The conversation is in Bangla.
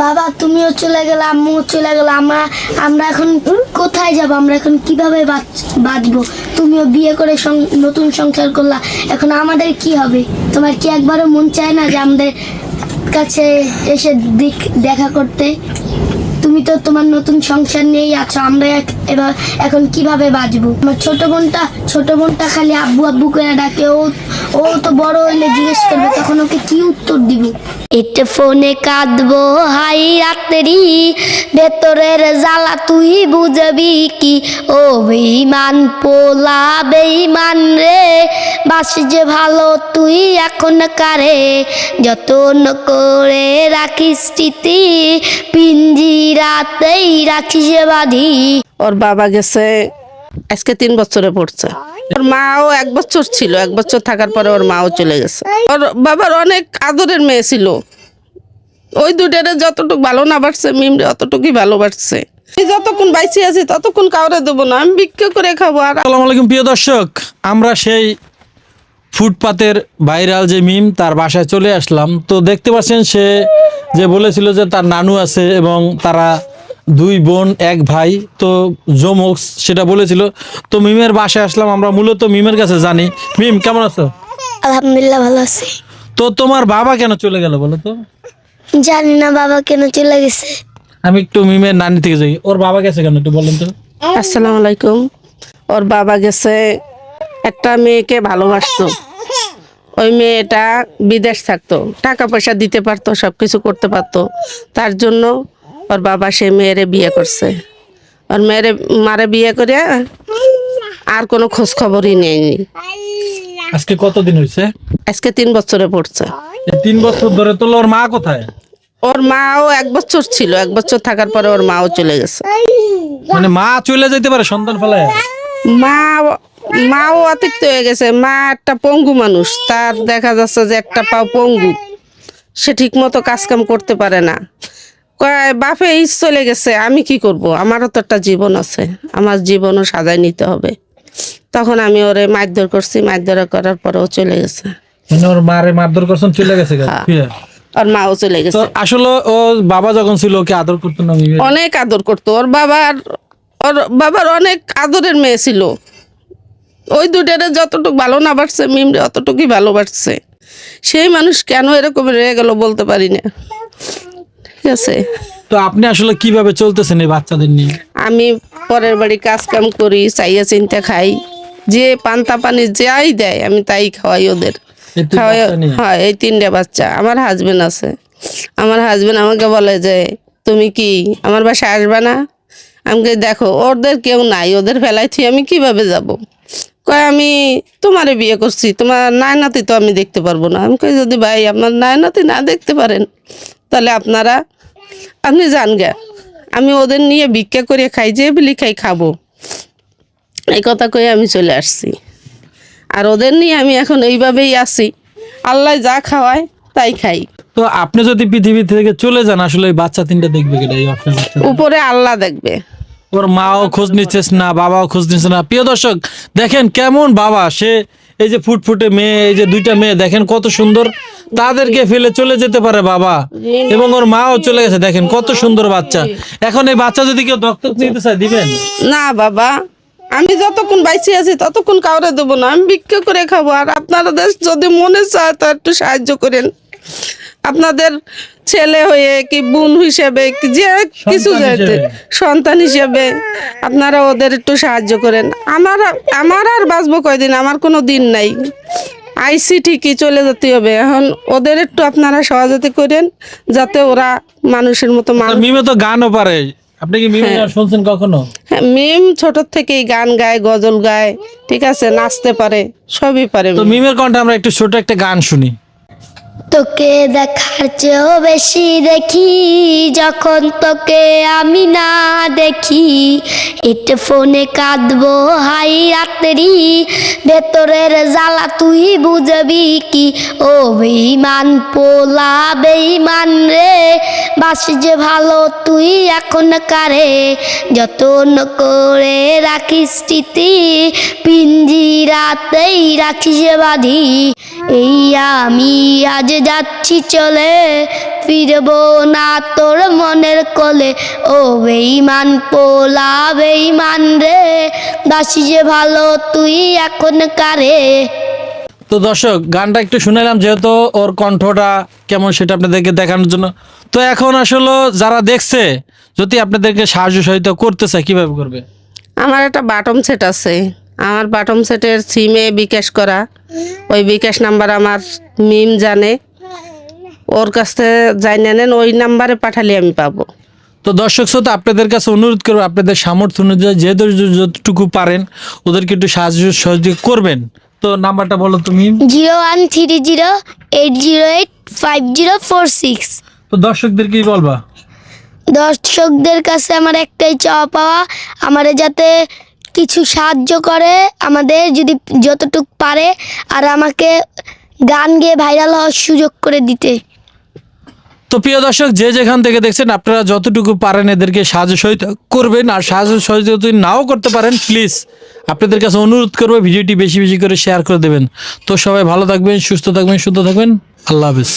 বাবা, তুমিও চলে গেলে, আম্মুও চলে গেলো, আমরা আমরা এখন কোথায় যাব? আমরা এখন কীভাবে বাঁচ- বাঁচবো? তুমিও বিয়ে করে নতুন সংসার করলা, এখন আমাদের কি হবে? তোমার কি একবারও মন চায় না যে আমাদের কাছে এসে দেখা করতে? তুমি তো তোমার নতুন সংসার নিয়েই আছো আমরা এক- এবার এখন কীভাবে বাঁচবো? আমার ছোট বোনটা ছোট বোনটা খালি আব্বু আব্বু করে ডাকে। ও ও তো বড় হইলে জিজ্ঞেস করবে, তখন ওকে কি উত্তর দিব? এতে ফোনে কাঁদবো, হাই রাত্রি, ভেতরের জ্বালা তুই বুঝবি কি? ও বেইমান পোলা বেইমান রে, বাস যে ভালো তুই এখন কারে? যতন করে রাখিস স্মৃতি পিঞ্জিরাতেই রাখিস বাঁধি। ওর বাবা গেছে, আজকে তিন বছরে পড়ছে। ওর মাও এক বছর ছিল, এক বছর থাকার পরে ওর মাও চলে গেছে। ওর বাবার অনেক আদরের মেয়ে ছিল। ওই দুটারে যতটুকু ভালো না বাড়ছে, মিমরে অতটুকুই ভালো বাড়ছে। যতক্ষণ বাইসি আছি, ততক্ষণ কাউরে দেবো না। আমি বিক্রি করে খাব আর আসসালামু আলাইকুম, প্রিয় দর্শক। আমরা সেই ফুটপাতের ভাইরাল যে মিম, তার বাসায় চলে আসলাম। তো দেখতে পাচ্ছেন সে যে বলেছিল যে তার নানু আছে এবং তারা দুই বোন এক ভাই। তো জমক্স সেটা বলেছিল। তো মিমের বাসায় আসলাম আমরা মূলত মিমের কাছে জানি। মিম কেমন আছো? আলহামদুলিল্লাহ ভালো আছি। তো তোমার বাবা কেন চলে গেল বলো তো? জানি না বাবা কেন চলে গেছে। আমি একটু মিমের নানি থেকে যাই। ওর বাবা গেছে কেন একটু বলেন তো। আসসালামু আলাইকুম। ওর বাবা গেছে একটা মেয়েকে ভালোবাসতো। ওই মেয়েটা বিদেশ থাকতো। টাকা পয়সা দিতে পারতো সব কিছু করতে পারতো। তার জন্য ওর বাবা সে মেয়েরে বিয়ে করছে। ওর মেয়েরে মারে বিয়ে করে আর কোনো খোঁজ খবরই নেয়নি। আজকে কতদিন হয়েছে আজকে তিন বছরে পড়ছে। তিন বছর ধরে তো ওর মা কোথায়? ওর মাও এক বছর ছিল এক বছর থাকার পরে ওর মাও চলে গেছে। মানে মা চলে যেতে পারে সন্তান ফেলায়? মা মাও অতিরিক্ত হয়ে গেছে। মা একটা পঙ্গু মানুষ তার দেখা যাচ্ছে যে একটা পাও পঙ্গু। সে ঠিক মতো কাজকাম করতে পারে না। বাপে ইস চলে গেছে আমি কি করব? আমারও তো একটা জীবন আছে আমার জীবনও সাজায় নিতে হবে। তখন আমি ওরে মারধর করছি মারধর করার পরেও চলে গেছে। মানে ওর মারে মারধর করছেন চলে গেছে। হ্যাঁ। ওর মাও চলে গেছে। আসলে ও বাবা যখন ছিল ওকে আদর করতো না অনেক আদর করতো। ওর বাবার ওর বাবার অনেক আদরের মেয়ে ছিল। ওই দুটারে যতটুকু ভালো না বাড়ছে মিমরে অতটুকুই ভালো বাড়ছে। সেই মানুষ কেন এরকম রয়ে গেল বলতে পারি না। ঠিক আছে। তো আপনি আসলে কীভাবে চলতেছেন এই বাচ্চাদের নিয়ে? আমি পরের বাড়ি কাজ কাম করি চাইয়া চিন্তা খাই। যে পান্তা পানি যাই দেয় আমি তাই খাওয়াই ওদের। এই তিন খাওয়াই বাচ্চা নিয়ে? হ্যাঁ এই তিনটে বাচ্চা। আমার হাজবেন্ড আছে। আমার হাজবেন্ড আমাকে বলে যে তুমি কি আমার বাসায় আসবে না? আমাকে দেখো ওদের কেউ নাই। ওদের ফেলাই থুই আমি কীভাবে যাব? কয় আমি তোমারে বিয়ে করছি। তোমার নায়নাতি তো আমি দেখতে পারব না। আমি কই যদি ভাই আপনার নায়নাতি না দেখতে পারেন তাহলে আপনারা আপনি যান গে আমি ওদের নিয়ে ভিক্ষা করে খাই যে বিলি খাই খাব। এই কথা কয়ে আমি চলে আসছি। আর ওদের নিয়ে আমি এখন এইভাবেই আছি। আল্লাহ যা খাওয়ায় তাই খাই। তো আপনি যদি পৃথিবী থেকে চলে যান আসলে ওই বাচ্চা তিনটা দেখবে আপনার বাচ্চা উপরে আল্লাহ দেখবে। ওর মাও খোঁজ নিচ্ছে না বাবাও খোঁজ নিচ্ছে না। প্রিয় দর্শক দেখেন কেমন বাবা সে এই যে ফুটফুটে মেয়ে, এই যে দুইটা মেয়ে, দেখেন কত সুন্দর। তাদেরকে ফেলে চলে যেতে পারে বাবা। এবং ওর মাও চলে গেছে, দেখেন কত সুন্দর বাচ্চা। এখন এই বাচ্চা যদি কেউ দত্তক নিতে চায়, দিবেন? না বাবা, আমি যতক্ষণ বাইসে আছি, ততক্ষণ কাউরে দেবো না। আমি ভিক্ষা করে খাব। আর আপনাদের যদি মনে চায়, তো একটু সাহায্য করেন। আপনাদের ছেলে হয়ে কি বোন হিসেবে কি যে কিছু সন্তান হিসেবে। সন্তান হিসেবে আপনারা ওদের একটু সাহায্য করেন। আমার আমার আর বাঁচবো কয়দিন? আমার কোনো দিন নাই। আইসি ঠিকই চলে যেতে হবে? এখন ওদের একটু আপনারা সহযোগিতা করেন যাতে ওরা মানুষের মতো মানুষ মিমে তো গানও পারে। আপনি কি মিমে গান শুনছেন কখনো? হ্যাঁ মিম ছোট থেকেই গান গায় গজল গায় ঠিক আছে নাচতে পারে সবই পারে তো মিমের কণ্ঠে আমরা একটু ছোট একটা গান শুনি। তোকে দেখার চেয়েও বেশি দেখি, যখন তোকে আমি না দেখি। এটা ফোনে কাঁদবো, হাই রাত্রি, ভেতরের জ্বালা তুই বুঝবি কি? ও বেইমান পোলা বেইমান রে, বাস যে ভালো তুই এখন কারে? যতন করে রাখিস স্মৃতি পিঞ্জিরাতেই রাখিস বাঁধি। এই আমি আজ যাচ্ছি চলে ফিরবো না তোর মনের কোলে। ও বেইমান পোলা বেইমান রে দাসি যে ভালো তুই এখন কারে? তো দর্শক গানটা একটু শুনেলাম যেহেতু ওর কণ্ঠটা কেমন সেটা আপনাদেরকে দেখানোর জন্য। তো এখন আসলে যারা দেখছে যদি আপনাদেরকে সাহায্য সহায়তা করতে চায় কীভাবে করবে? আমার একটা বাটম সেট আছে। আমার বাটম সেটের সিমে বিকাশ করা। ওই বিকাশ নাম্বার আমার মিম জানে। ওর কাছ থেকে যাই নেন ওই নাম্বারে পাঠালে আমি পাবো। তো দর্শক শ্রোতা আপনাদের কাছে অনুরোধ করব আপনাদের সামর্থ্য অনুযায়ী যেহেতু যতটুকু পারেন ওদেরকে একটু সাহায্য সহযোগিতা করবেন। তো নাম্বারটা বলো তুমি zero one three zero eight zero eight five zero four six. তো দর্শকদের কি বলবা? দর্শকদের কাছে আমার একটাই চাওয়া পাওয়া আমারে যাতে কিছু সাহায্য করে আমাদের যদি যতটুক পারে আর আমাকে গান গেয়ে ভাইরাল হওয়ার সুযোগ করে দিতে। তো প্রিয় দর্শক, যে যেখান থেকে দেখছেন, আপনারা যতটুকু পারেন এদেরকে সাহায্য সহযোগিতা করবেন। আর সাহায্য সহযোগিতা যদি নাও করতে পারেন প্লিজ আপনাদের কাছে অনুরোধ করব ভিডিওটি বেশি বেশি করে শেয়ার করে দেবেন। তো সবাই ভালো থাকবেন, সুস্থ থাকবেন সুস্থ থাকবেন। আল্লাহ হাফিজ।